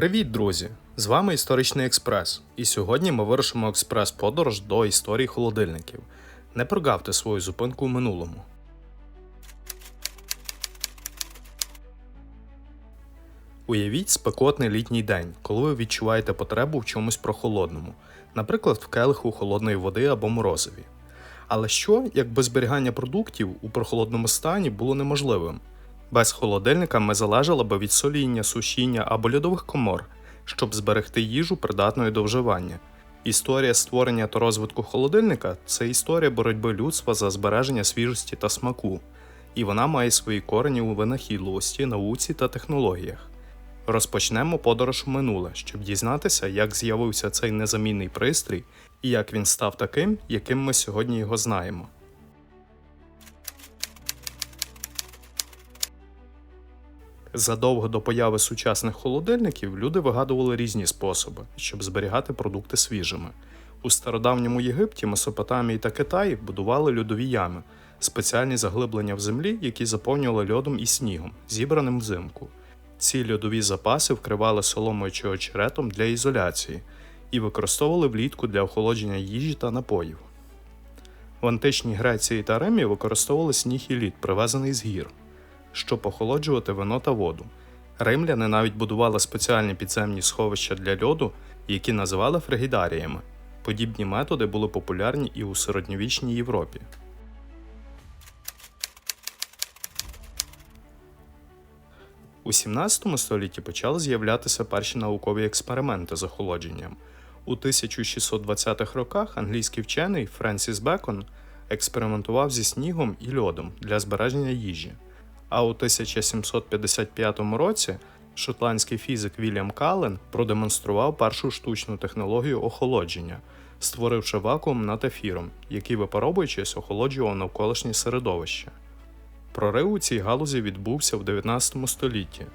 Привіт, друзі! З вами Історичний Експрес. І сьогодні ми вирушимо експрес-подорож до історії холодильників. Не прогавте свою зупинку в минулому. Уявіть спекотний літній день, коли ви відчуваєте потребу в чомусь прохолодному, наприклад, в келиху холодної води або морозиві. Але що, якби зберігання продуктів у прохолодному стані було неможливим? Без холодильника ми залежали би від соління, сушіння або льодових комор, щоб зберегти їжу придатною до вживання. Історія створення та розвитку холодильника це історія боротьби людства за збереження свіжості та смаку, і вона має свої корені у винахідливості, науці та технологіях. Розпочнемо подорож у минуле, щоб дізнатися, як з'явився цей незамінний пристрій і як він став таким, яким ми сьогодні його знаємо. Задовго до появи сучасних холодильників люди вигадували різні способи, щоб зберігати продукти свіжими. У стародавньому Єгипті, Месопотамії та Китаї будували льодові ями, спеціальні заглиблення в землі, які заповнювали льодом і снігом, зібраним взимку. Ці льодові запаси вкривали соломою чи очеретом для ізоляції і використовували влітку для охолодження їжі та напоїв. В античній Греції та Римі використовували сніг і лід, привезений з гір щоб охолоджувати вино та воду. Римляни навіть будували спеціальні підземні сховища для льоду, які називали фригідаріями. Подібні методи були популярні і у середньовічній Європі. У 17 столітті почали з'являтися перші наукові експерименти з охолодженням. У 1620-х роках англійський вчений Френсіс Бекон експериментував зі снігом і льодом для збереження їжі. А у 1755 році шотландський фізик Вільям Кален продемонстрував першу штучну технологію охолодження, створивши вакуум над ефіром, який, випаровуючись, охолоджував навколишнє середовище. Прорив у цій галузі відбувся в 19 столітті,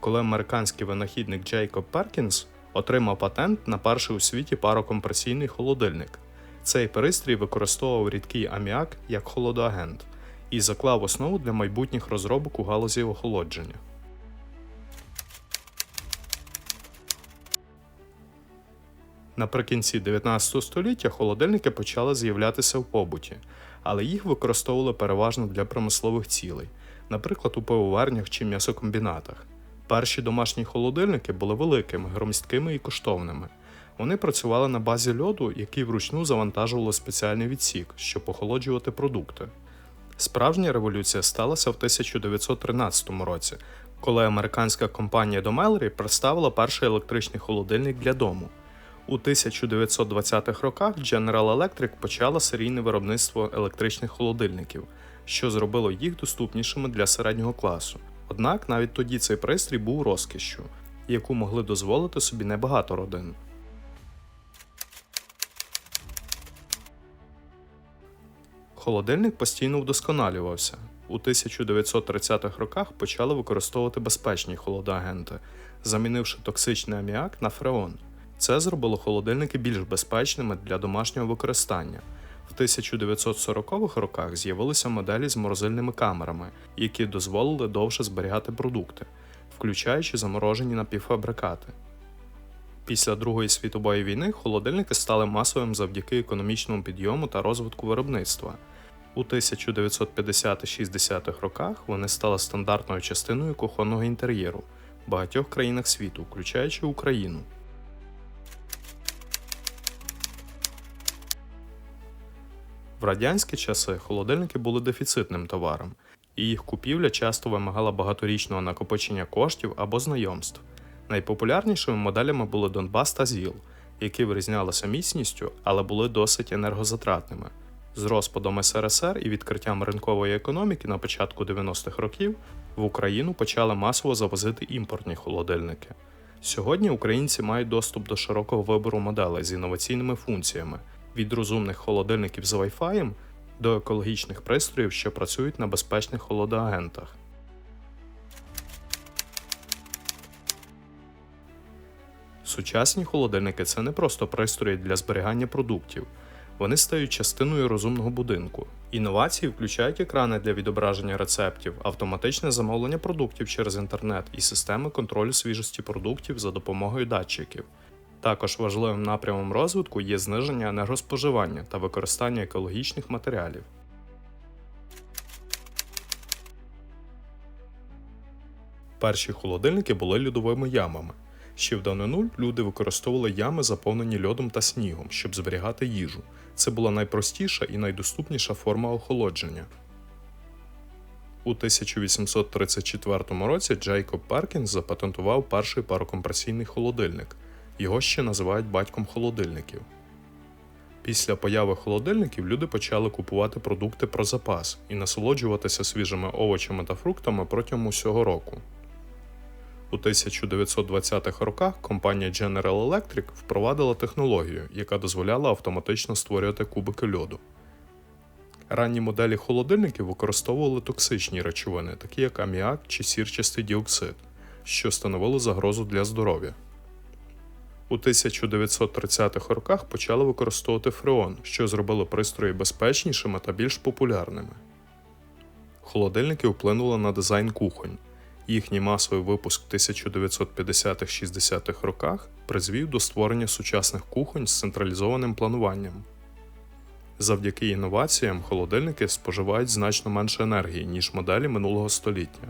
коли американський винахідник Джейкоб Перкінс отримав патент на перший у світі парокомпресійний холодильник. Цей пристрій використовував рідкий аміак як холодоагент і заклав основу для майбутніх розробок у галузі охолодження. Наприкінці 19 століття холодильники почали з'являтися в побуті, але їх використовували переважно для промислових цілей, наприклад, у пивоварнях чи м'ясокомбінатах. Перші домашні холодильники були великими, громісткими і коштовними. Вони працювали на базі льоду, який вручну завантажували спеціальний відсік, щоб охолоджувати продукти. Справжня революція сталася в 1913 році, коли американська компанія Domelry представила перший електричний холодильник для дому. У 1920-х роках General Electric почала серійне виробництво електричних холодильників, що зробило їх доступнішими для середнього класу. Однак навіть тоді цей пристрій був розкішшю, яку могли дозволити собі небагато родин. Холодильник постійно вдосконалювався. У 1930-х роках почали використовувати безпечні холодоагенти, замінивши токсичний аміак на фреон. Це зробило холодильники більш безпечними для домашнього використання. В 1940-х роках з'явилися моделі з морозильними камерами, які дозволили довше зберігати продукти, включаючи заморожені напівфабрикати. Після Другої світової війни холодильники стали масовим завдяки економічному підйому та розвитку виробництва. У 1950-60-х роках вони стали стандартною частиною кухонного інтер'єру в багатьох країнах світу, включаючи Україну. В радянські часи холодильники були дефіцитним товаром, і їх купівля часто вимагала багаторічного накопичення коштів або знайомств. Найпопулярнішими моделями були Донбас та ЗІЛ, які вирізнялися міцністю, але були досить енергозатратними. З розпадом СРСР і відкриттям ринкової економіки на початку 90-х років в Україну почали масово завозити імпортні холодильники. Сьогодні українці мають доступ до широкого вибору моделей з інноваційними функціями від розумних холодильників з Wi-Fi до екологічних пристроїв, що працюють на безпечних холодоагентах. Сучасні холодильники це не просто пристрої для зберігання продуктів. Вони стають частиною розумного будинку. Інновації включають екрани для відображення рецептів, автоматичне замовлення продуктів через інтернет і системи контролю свіжості продуктів за допомогою датчиків. Також важливим напрямом розвитку є зниження енергоспоживання та використання екологічних матеріалів. Перші холодильники були льодовими ямами. Ще в давнину люди використовували ями, заповнені льодом та снігом, щоб зберігати їжу. Це була найпростіша і найдоступніша форма охолодження. У 1834 році Джейкоб Перкінс запатентував перший парокомпресійний холодильник. Його ще називають батьком холодильників. Після появи холодильників люди почали купувати продукти про запас і насолоджуватися свіжими овочами та фруктами протягом усього року. У 1920-х роках компанія General Electric впровадила технологію, яка дозволяла автоматично створювати кубики льоду. Ранні моделі холодильників використовували токсичні речовини, такі як аміак чи сірчастий діоксид, що становило загрозу для здоров'я. У 1930-х роках почали використовувати фреон, що зробило пристрої безпечнішими та більш популярними. Холодильники вплинули на дизайн кухонь. Їхній масовий випуск в 1950-60-х роках призвів до створення сучасних кухонь з централізованим плануванням. Завдяки інноваціям холодильники споживають значно менше енергії, ніж моделі минулого століття.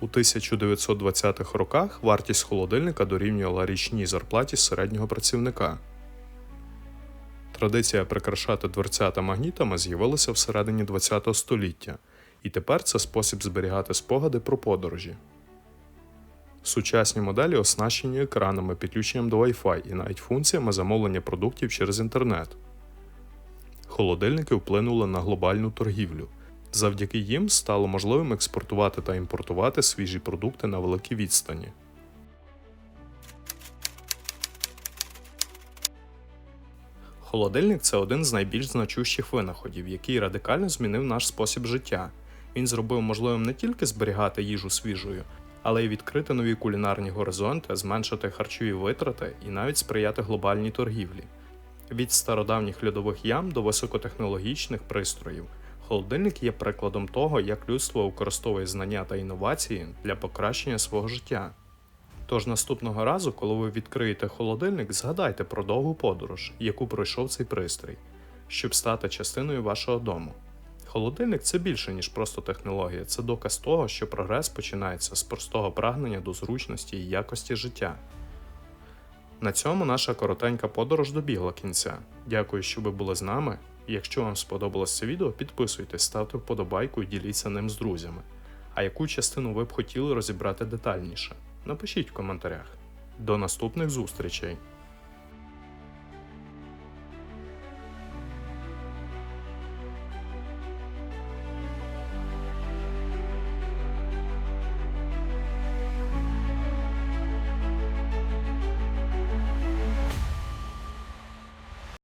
У 1920-х роках вартість холодильника дорівнювала річній зарплаті середнього працівника. Традиція прикрашати дверцята магнітами з'явилася всередині ХХ століття, і тепер це спосіб зберігати спогади про подорожі. Сучасні моделі оснащені екранами, підключенням до Wi-Fi і навіть функціями замовлення продуктів через інтернет. Холодильники вплинули на глобальну торгівлю. Завдяки їм стало можливим експортувати та імпортувати свіжі продукти на великій відстані. Холодильник це один з найбільш значущих винаходів, який радикально змінив наш спосіб життя. Він зробив можливим не тільки зберігати їжу свіжою, але й відкрити нові кулінарні горизонти, зменшити харчові витрати і навіть сприяти глобальній торгівлі. Від стародавніх льодових ям до високотехнологічних пристроїв. Холодильник є прикладом того, як людство використовує знання та інновації для покращення свого життя. Тож наступного разу, коли ви відкриєте холодильник, згадайте про довгу подорож, яку пройшов цей пристрій, щоб стати частиною вашого дому. Холодильник це більше, ніж просто технологія, це доказ того, що прогрес починається з простого прагнення до зручності і якості життя. На цьому наша коротенька подорож добігла кінця. Дякую, що ви були з нами. Якщо вам сподобалось це відео, підписуйтесь, ставте вподобайку і діліться ним з друзями. А яку частину ви б хотіли розібрати детальніше? Напишіть в коментарях. До наступних зустрічей!